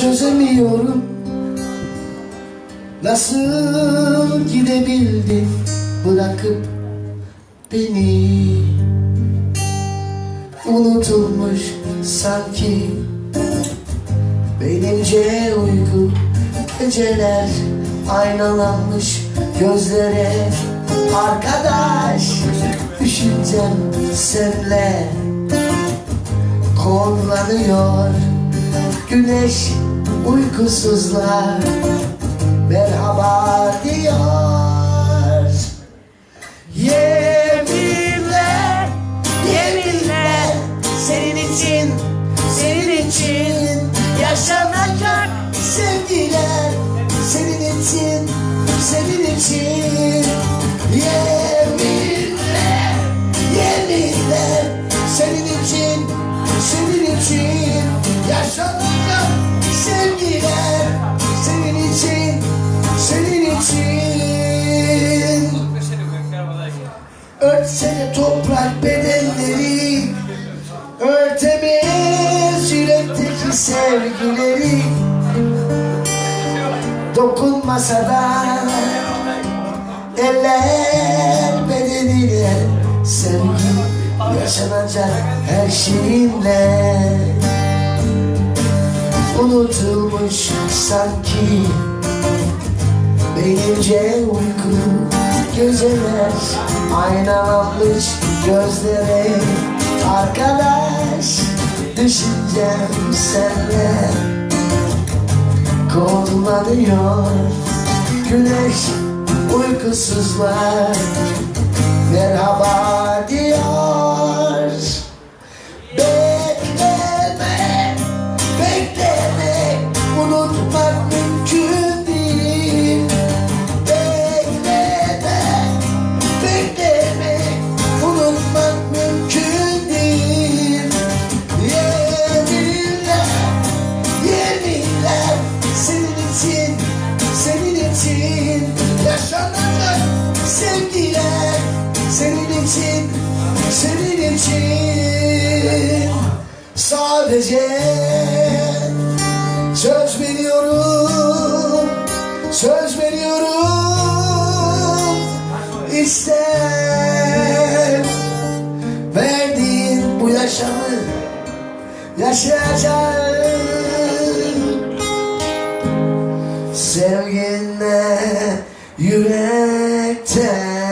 Çözemiyorum. Nasıl gidebildin? Bırakıp beni. Unutulmuş sanki Benimce uyku geceler Aynalanmış gözlere Arkadaş. Düşüncem senle Konlanıyor Güneş uykusuzlar Merhaba diyor. Yeminler Yeminler Senin için Senin için Yaşanacak sevgiler. Senin için Senin için. Yeminler Yeminler Senin için Senin için Yaşanacak sevgiler Senin için Senin için. Örtsene toprak bedenleri Örtemez yürekteki sevgileri. Dokunmasa da Eller bedenine Sevgi yaşanacak her şeyinle Unutulmuş sanki. Benimce uyku geceler Aynalanmış gözlere Arkadaş düşüncem senle. Kodlanıyor güneş uykusuzlar. Merhaba diyor Yaşanacak sevgiler Senin için, senin için. Sadece söz veriyorum Söz veriyorum. İster Verdiğin bu yaşamı Yaşayacağım United.